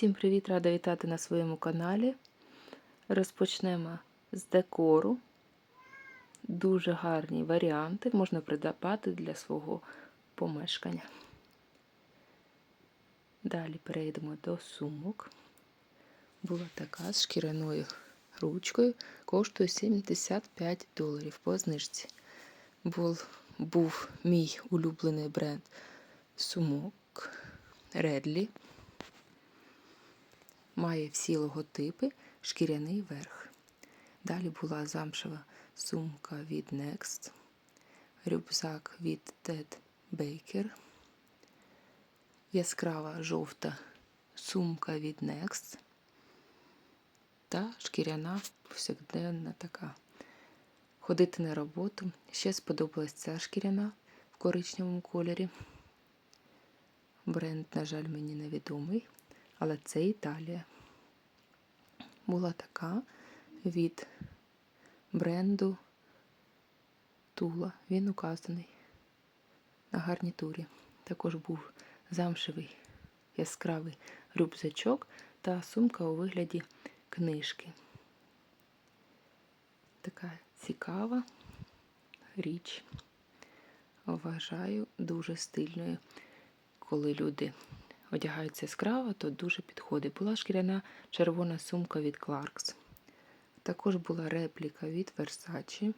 Всім привіт! Рада вітати на своєму каналі. Розпочнемо з декору. Дуже гарні варіанти можна придбати для свого помешкання. Далі перейдемо до сумок. Була така з шкіряною ручкою, коштує 75 доларів по знижці. Був, був мій улюблений бренд сумок Редлі. Має всі логотипи, шкіряний верх. Далі була замшева сумка від Next, рюкзак від Ted Baker, яскрава жовта сумка від Next та шкіряна повсякденна така. Ходити на роботу. Ще сподобалась ця шкіряна в коричневому кольорі. Бренд, на жаль, мені невідомий але це Італія. Була така від бренду Тула. Він указаний на гарнітурі. Також був замшевий яскравий рюкзачок та сумка у вигляді книжки. Така цікава річ. Вважаю дуже стильною, коли люди одягаються яскраво, то дуже підходить. Була шкіряна червона сумка від Clarks. Також була репліка від Versace.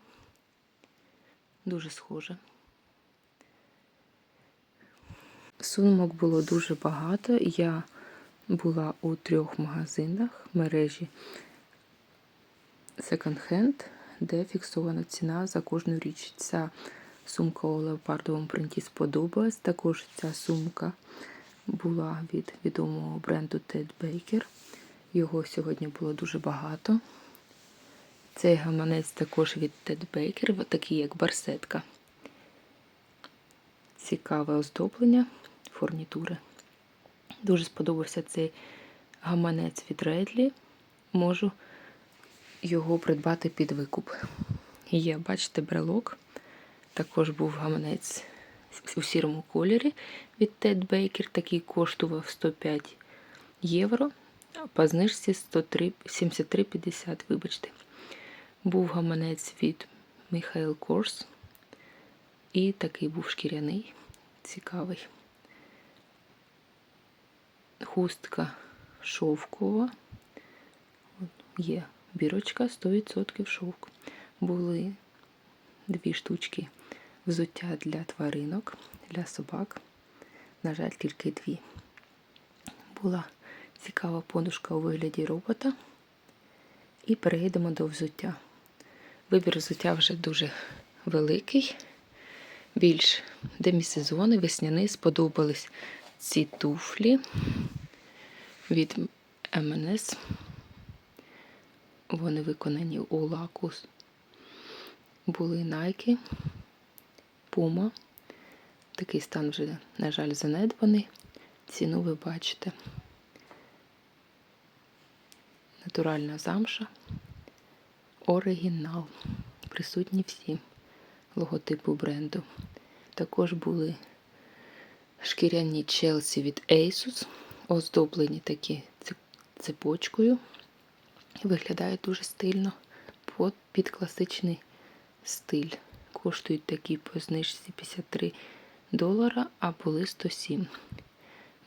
Дуже схожа. Сумок було дуже багато. Я була у трьох магазинах мережі Second Hand, де фіксована ціна за кожну річ. Ця сумка у леопардовому принті сподобалась. Також ця сумка була від відомого бренду Ted Baker. Його сьогодні було дуже багато. Цей гаманець також від Ted Baker, такий як барсетка. Цікаве оздоблення фурнітури. Дуже сподобався цей гаманець від Редлі. Можу його придбати під викуп. Є, бачите, брелок. Також був гаманець у сірому кольорі від Ted Baker. Такий коштував 105 євро, а по знижці 73,50, вибачте. Був гаманець від Michael Kors. І такий був шкіряний, цікавий. Хустка шовкова. Є бірочка 100% шовк. Були дві штучки взуття для тваринок, для собак. На жаль, тільки дві. Була цікава подушка у вигляді робота. І перейдемо до взуття. Вибір взуття вже дуже великий, більш демісезони, весняни. Сподобались ці туфлі від МНС. Вони виконані у лакус. Були найки. Puma. Такий стан вже, на жаль, занедбаний. Ціну ви бачите. Натуральна замша. Оригінал. Присутні всі логотипу бренду. Також були шкіряні Челсі від Asus, оздоблені такі цепочкою. Виглядають дуже стильно під класичний стиль коштують такі по знижці 53 долара, а були 107.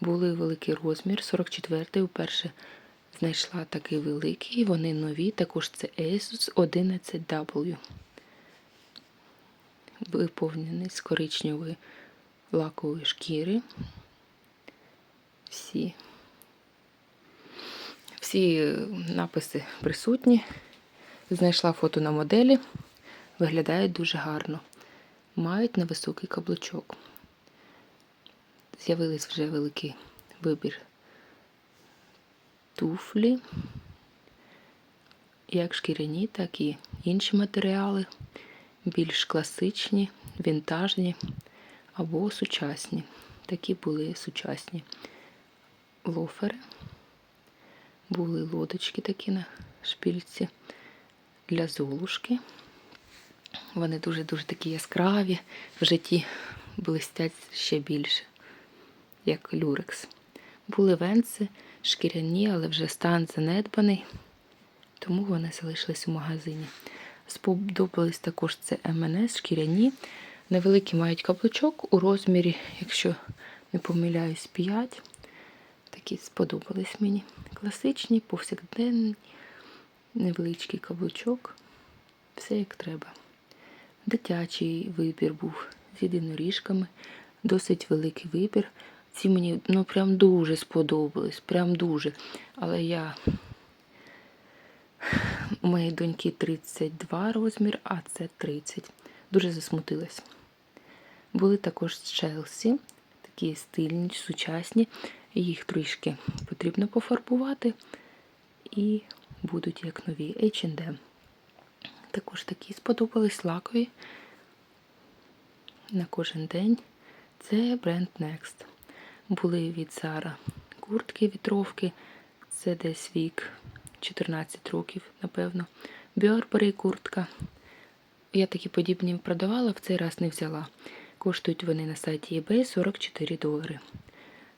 Були великий розмір, 44-й. Вперше знайшла такий великий, вони нові, також це Asus 11W. Виповнений з коричневої лакової шкіри. Всі всі написи присутні. Знайшла фото на моделі виглядають дуже гарно. Мають невисокий каблучок. З'явились вже великий вибір туфлі, як шкіряні, так і інші матеріали, більш класичні, вінтажні або сучасні. Такі були сучасні лофери, були лодочки такі на шпільці для золушки. Вони дуже-дуже такі яскраві, в житті блистять ще більше, як люрекс. Були венці шкіряні, але вже стан занедбаний, тому вони залишились у магазині. Сподобались також це МНС, шкіряні. Невеликі мають каблучок у розмірі, якщо не помиляюсь, 5. Такі сподобались мені. Класичні, повсякденні, невеличкий каблучок. Все як треба. Дитячий вибір був з єдиноріжками, досить великий вибір. Ці мені ну прям дуже сподобались, прям дуже. Але я у моєї доньки 32 розмір, а це 30. Дуже засмутилась. Були також з Челсі, такі стильні, сучасні. Їх трішки потрібно пофарбувати і будуть як нові H&M. Також такі сподобались лакові на кожен день. Це бренд Next. Були від Zara куртки, вітровки. Це десь вік 14 років, напевно. Burberry куртка. Я такі подібні продавала, в цей раз не взяла. Коштують вони на сайті eBay 44 долари.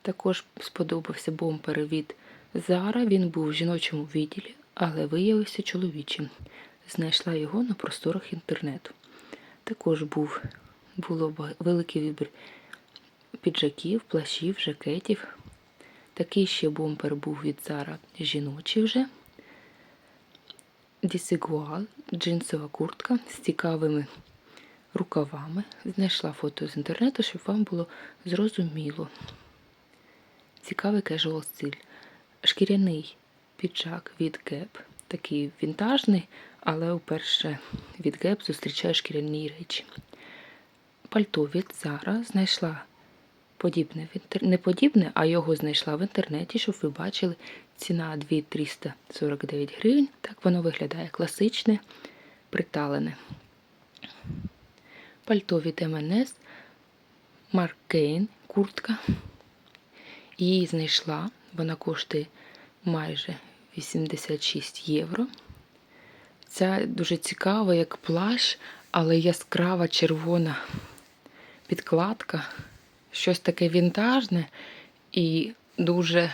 Також сподобався бомпер від Zara. Він був в жіночому відділі, але виявився чоловічим. Знайшла його на просторах інтернету. Також був було великий вибір піджаків, плащів, жакетів. Такий ще бомпер був від Zara жіночий вже. Дісигуал, джинсова куртка з цікавими рукавами. Знайшла фото з інтернету, щоб вам було зрозуміло. Цікавий кежуал стиль. Шкіряний піджак від Gap, такий вінтажний, але вперше від Gap зустрічаю шкіряні речі. Пальто від Zara знайшла подібне не подібне, а його знайшла в інтернеті, щоб ви бачили. Ціна 2349 гривень. Так воно виглядає класичне, приталене. Пальто від МНС, Марк Кейн, куртка. Її знайшла, вона коштує майже 86 євро. Ця дуже цікава, як плащ, але яскрава червона підкладка. Щось таке вінтажне і дуже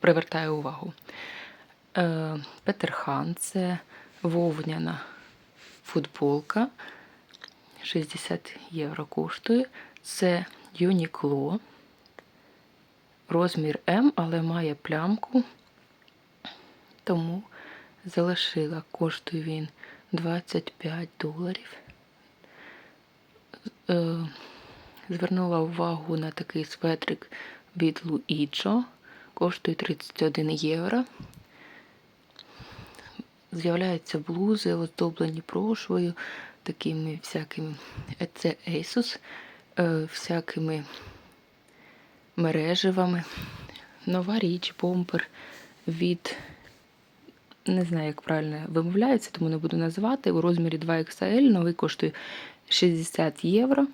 привертає увагу. Е, Петерхан це вовняна футболка. 60 євро коштує. Це Юнікло. Розмір М, але має плямку. Тому залишила. Коштує він 25 доларів. Е, Звернула увагу на такий светрик від Луїджо. Коштує 31 євро. З'являються блузи, оздоблені прошвою, такими всякими. Це Asus, е, всякими мережевими. Нова річ, бомбер від. Не знаю, як правильно вимовляється, тому не буду називати. У розмірі 2XL новий коштує 60 євро.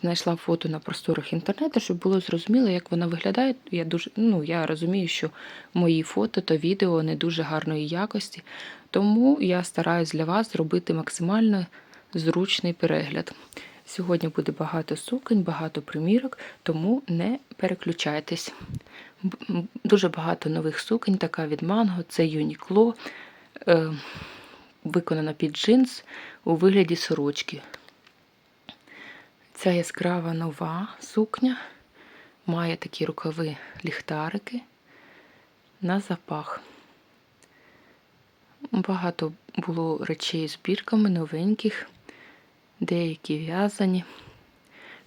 Знайшла фото на просторах інтернету, щоб було зрозуміло, як вона виглядає. Я дуже ну я розумію, що мої фото та відео не дуже гарної якості, тому я стараюсь для вас зробити максимально зручний перегляд. Сьогодні буде багато суконь, багато примірок, тому не переключайтесь. Дуже багато нових суконь, така від Манго, це Юнікло, е, виконана під джинс у вигляді сорочки. Ця яскрава нова сукня має такі рукави ліхтарики на запах. Багато було речей з бірками новеньких, деякі в'язані.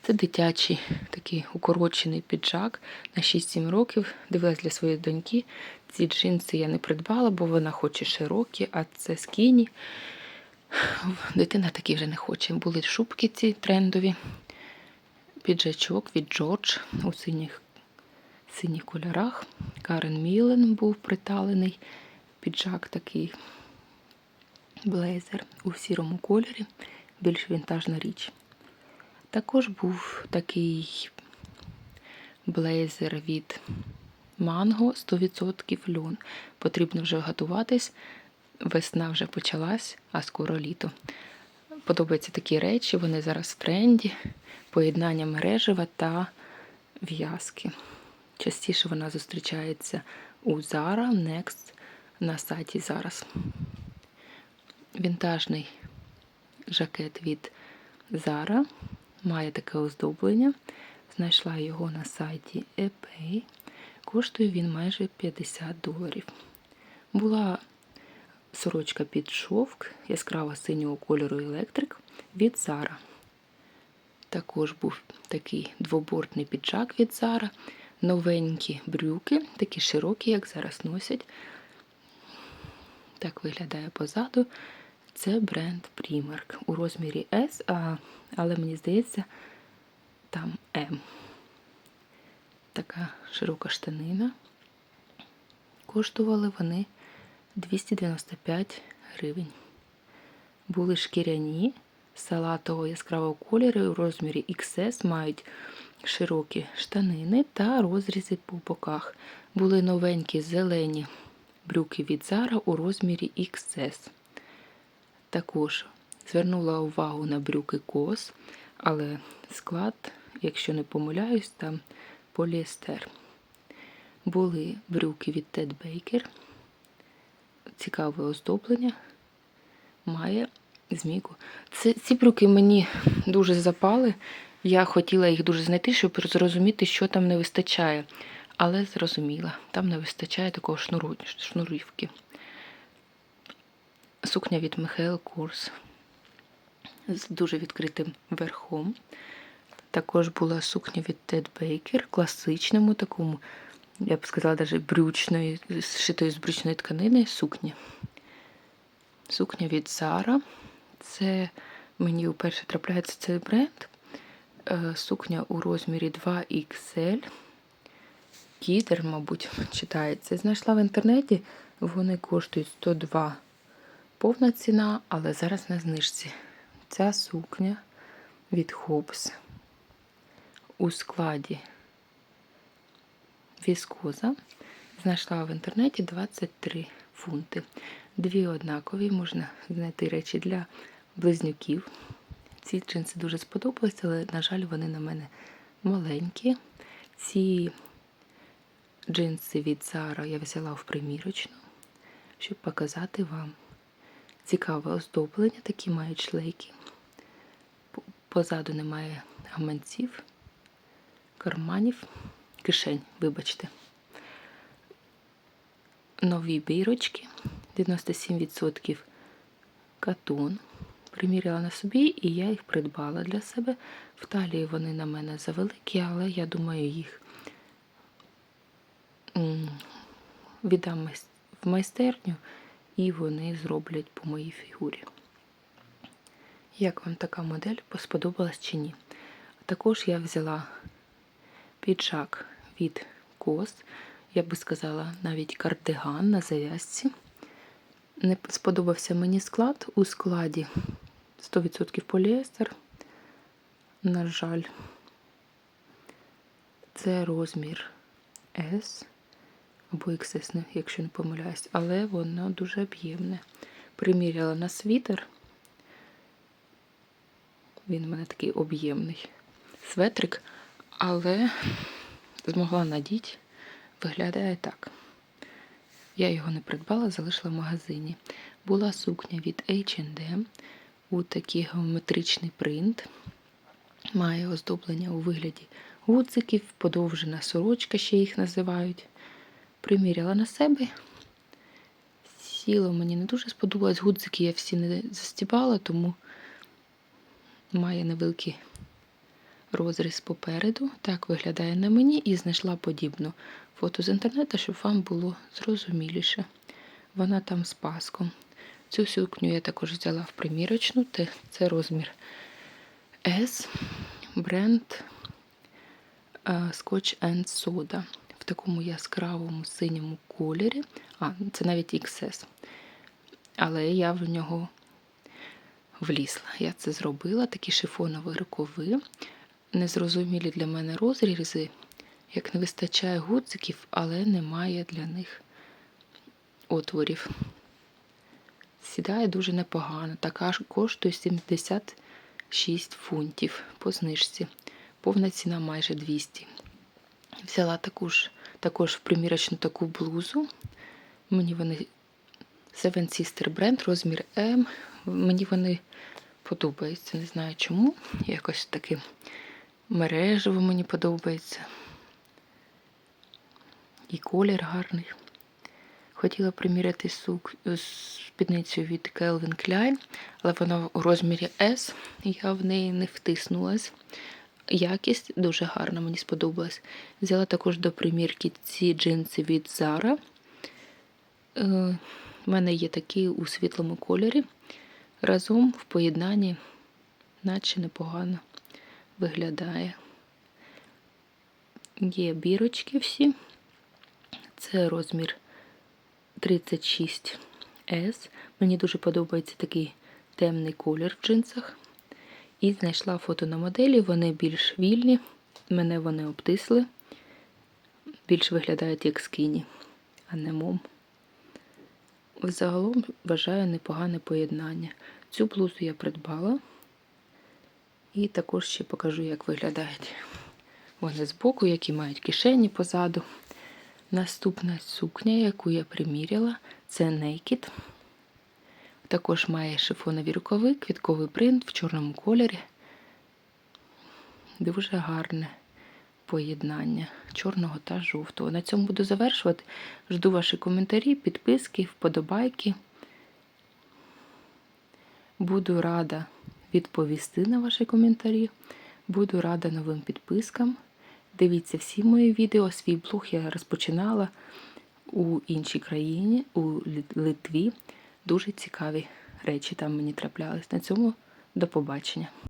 Це дитячий такий укорочений піджак на 6-7 років. Дивилась для своєї доньки. Ці джинси я не придбала, бо вона хоче широкі, а це скіні. Дитина такі вже не хоче. Були шубки ці трендові. Піджачок від Джордж у синіх, синіх кольорах. Карен Мілен був приталений. Піджак такий блейзер у сірому кольорі, більш вінтажна річ. Також був такий блейзер від Манго 100% льон. Потрібно вже готуватись. Весна вже почалась, а скоро літо. Подобаються такі речі, вони зараз в тренді. Поєднання мережева та в'язки. Частіше вона зустрічається у Zara, Next на сайті зараз. Вінтажний жакет від Zara має таке оздоблення. Знайшла його на сайті eBay. Коштує він майже 50 доларів. Була сорочка під шовк яскраво синього кольору електрик від Zara. Також був такий двобортний піджак від Zara. Новенькі брюки, такі широкі, як зараз носять. Так виглядає позаду. Це бренд Primark у розмірі S, а, але мені здається, там М. Така широка штанина. Коштували вони 295 гривень. Були шкіряні салатового яскравого кольору у розмірі XS, мають широкі штанини та розрізи по боках. Були новенькі зелені брюки від Zara у розмірі XS. Також звернула увагу на брюки кос, але склад, якщо не помиляюсь, там поліестер. Були брюки від Ted Baker. Цікаве оздоблення. Має змійку. Це, ці брюки мені дуже запали. Я хотіла їх дуже знайти, щоб зрозуміти, що там не вистачає. Але зрозуміла, там не вистачає такого шнуру, шнурівки. Сукня від Михаел Курс з дуже відкритим верхом. Також була сукня від Ted Baker, класичному такому, я б сказала, навіть брючної, зшитої з брючної тканини сукні. Сукня від Zara. Це мені вперше трапляється цей бренд. Е, Сукня у розмірі 2XL. Кідер, мабуть, читається. Знайшла в інтернеті, вони коштують 102 повна ціна, але зараз на знижці. Ця сукня від Hobbs у складі віскоза. Знайшла в інтернеті 23 фунти. Дві однакові, можна знайти речі для близнюків. Ці джинси дуже сподобалися, але, на жаль, вони на мене маленькі. Ці джинси від Zara я взяла в примірочну, щоб показати вам. Цікаве оздоблення, такі мають шлейки. Позаду немає гаманців, карманів, кишень, вибачте. Нові бірочки, 97% катон. Приміряла на собі і я їх придбала для себе. В талії вони на мене завеликі, але я думаю, їх віддам в майстерню і вони зроблять по моїй фігурі. Як вам така модель сподобалась чи ні? Також я взяла піджак від кос, я би сказала, навіть кардиган на зав'язці. Не сподобався мені склад у складі 100% поліестер. На жаль, це розмір S або XS, якщо не помиляюсь, але воно дуже об'ємне. Приміряла на світер. Він у мене такий об'ємний светрик, але змогла надіти, виглядає так. Я його не придбала, залишила в магазині. Була сукня від H&M у такий геометричний принт. Має оздоблення у вигляді гудзиків, подовжена сорочка, ще їх називають. Приміряла на себе. Сіло мені не дуже сподобалось. Гудзики я всі не застібала, тому має невеликий розріз попереду. Так виглядає на мені і знайшла подібну фото з інтернету, щоб вам було зрозуміліше. Вона там з паском. Цю сукню я також взяла в примірочну, це розмір S, бренд Scotch and Soda в такому яскравому синьому кольорі. А, це навіть XS. Але я в нього влізла. Я це зробила, такі шифонові рукави. Незрозумілі для мене розрізи, як не вистачає гудзиків, але немає для них отворів. Сідає дуже непогано. Така коштує 76 фунтів по знижці. Повна ціна майже 200. Взяла таку ж, також примірочну таку блузу. Мені вони Seven Sister бренд, розмір М. Мені вони подобаються. Не знаю чому. Якось таке мережево мені подобається. І колір гарний. Хотіла приміряти сук, спідницю від Calvin Klein, але вона у розмірі S. Я в неї не втиснулась. Якість дуже гарна, мені сподобалась. Взяла також до примірки ці джинси від Zara. Е, У мене є такі у світлому кольорі. Разом в поєднанні, наче непогано виглядає. Є бірочки всі. Це розмір 36S. Мені дуже подобається такий темний колір в джинсах. І знайшла фото на моделі, вони більш вільні, мене вони обтисли, більш виглядають як скіні, а не мом. Взагалом вважаю непогане поєднання. Цю блузу я придбала. І також ще покажу, як виглядають вони збоку, які мають кишені позаду. Наступна сукня, яку я приміряла, це Naked. Також має шифонові рукави, квітковий принт в чорному кольорі. Дуже гарне поєднання чорного та жовтого. На цьому буду завершувати. Жду ваші коментарі, підписки, вподобайки. Буду рада відповісти на ваші коментарі. Буду рада новим підпискам. Дивіться всі мої відео. Свій блог я розпочинала у іншій країні, у Литві. Дуже цікаві речі там мені траплялись. На цьому до побачення.